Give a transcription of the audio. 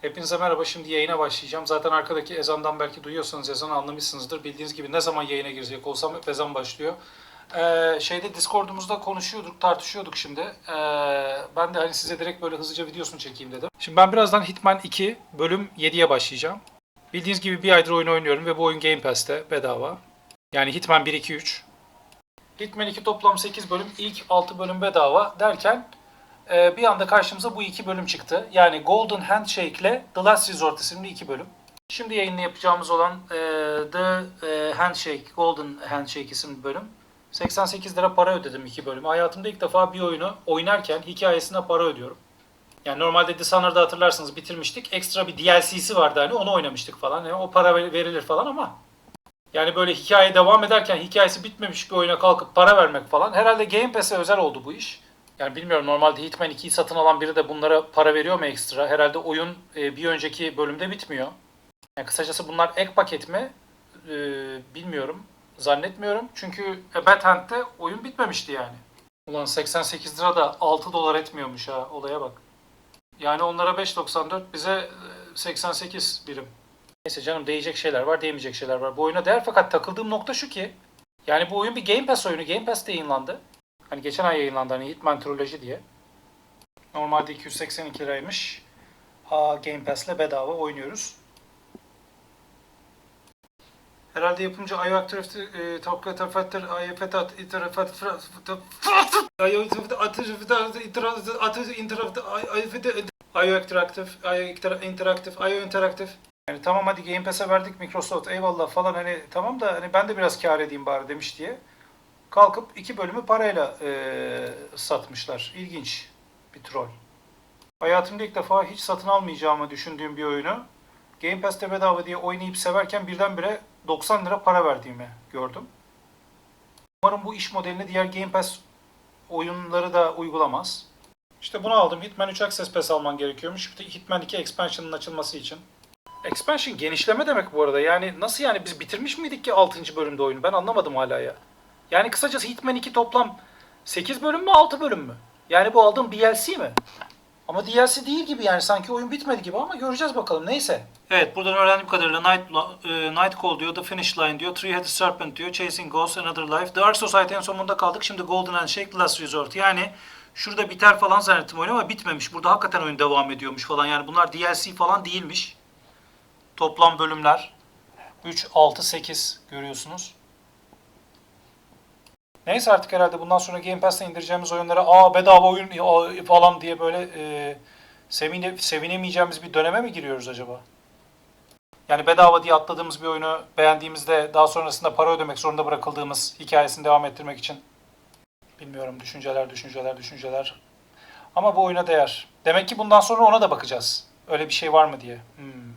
Hepinize merhaba. Şimdi yayına başlayacağım. Zaten arkadaki ezandan belki duyuyorsanız ezanı anlamışsınızdır. Bildiğiniz gibi ne zaman yayına girecek olsam hep ezan başlıyor. Ee, şeyde Discord'umuzda konuşuyorduk, tartışıyorduk şimdi. Ee, ben de hani size direkt böyle hızlıca videosunu çekeyim dedim. Şimdi ben birazdan Hitman 2 bölüm 7'ye başlayacağım. Bildiğiniz gibi bir aydır oyun oynuyorum ve bu oyun Game Pass'te bedava. Yani Hitman 1, 2, 3. Hitman 2 toplam 8 bölüm, ilk 6 bölüm bedava derken e, bir anda karşımıza bu iki bölüm çıktı. Yani Golden Handshake ile The Last Resort isimli iki bölüm. Şimdi yayını yapacağımız olan e, The e, Handshake, Golden Handshake isimli bölüm. 88 lira para ödedim iki bölümü. Hayatımda ilk defa bir oyunu oynarken hikayesine para ödüyorum. Yani normalde Dishonored'da hatırlarsınız bitirmiştik. Ekstra bir DLC'si vardı hani onu oynamıştık falan. Yani o para ver- verilir falan ama yani böyle hikaye devam ederken hikayesi bitmemiş bir oyuna kalkıp para vermek falan. Herhalde Game Pass'e özel oldu bu iş. Yani bilmiyorum normalde Hitman 2'yi satın alan biri de bunlara para veriyor mu ekstra? Herhalde oyun e, bir önceki bölümde bitmiyor. Yani kısacası bunlar ek paket mi? E, bilmiyorum. Zannetmiyorum. Çünkü Bad Hand'de oyun bitmemişti yani. Ulan 88 lira da 6 dolar etmiyormuş ha. Olaya bak. Yani onlara 5.94 bize e, 88 birim. Neyse canım değecek şeyler var, değmeyecek şeyler var. Bu oyuna değer fakat takıldığım nokta şu ki yani bu oyun bir Game Pass oyunu. Game Pass'te yayınlandı. Hani geçen ay yayınlandı hani Hitman Trilogy diye. Normalde 282 liraymış. Aa Game Pass'le bedava oynuyoruz. Herhalde yapımcı e, Tokyo Tafattır IFT At İtirafat IO Interactive IO Interactive IO Interactive yani tamam hadi Game Pass'e verdik Microsoft eyvallah falan hani tamam da hani ben de biraz kar edeyim bari demiş diye kalkıp iki bölümü parayla eee, satmışlar. İlginç bir troll. Hayatımda ilk defa hiç satın almayacağımı düşündüğüm bir oyunu Game Pass'te bedava diye oynayıp severken birdenbire 90 lira para verdiğimi gördüm. Umarım bu iş modelini diğer Game Pass oyunları da uygulamaz. İşte bunu aldım. Hitman 3 Access Pass alman gerekiyormuş. Bir de Hitman 2 Expansion'ın açılması için. Expansion genişleme demek bu arada. Yani nasıl yani biz bitirmiş miydik ki 6. bölümde oyunu? Ben anlamadım hala ya. Yani kısacası Hitman 2 toplam 8 bölüm mü 6 bölüm mü? Yani bu aldığım DLC mi? Ama DLC değil gibi yani sanki oyun bitmedi gibi ama göreceğiz bakalım neyse. Evet buradan öğrendiğim kadarıyla Night, e, Night Call diyor, The Finish Line diyor, Three Headed Serpent diyor, Chasing Ghosts, Another Life, Dark Society en sonunda kaldık. Şimdi Golden Handshake, The Last Resort. Yani şurada biter falan zannettim oyun ama bitmemiş. Burada hakikaten oyun devam ediyormuş falan. Yani bunlar DLC falan değilmiş. Toplam bölümler 3, 6, 8 görüyorsunuz. Neyse artık herhalde bundan sonra Game Pass'te indireceğimiz oyunlara aa bedava oyun falan diye böyle e, sevine, sevinemeyeceğimiz bir döneme mi giriyoruz acaba? Yani bedava diye atladığımız bir oyunu beğendiğimizde daha sonrasında para ödemek zorunda bırakıldığımız hikayesini devam ettirmek için. Bilmiyorum düşünceler düşünceler düşünceler. Ama bu oyuna değer. Demek ki bundan sonra ona da bakacağız. Öyle bir şey var mı diye. Hmm.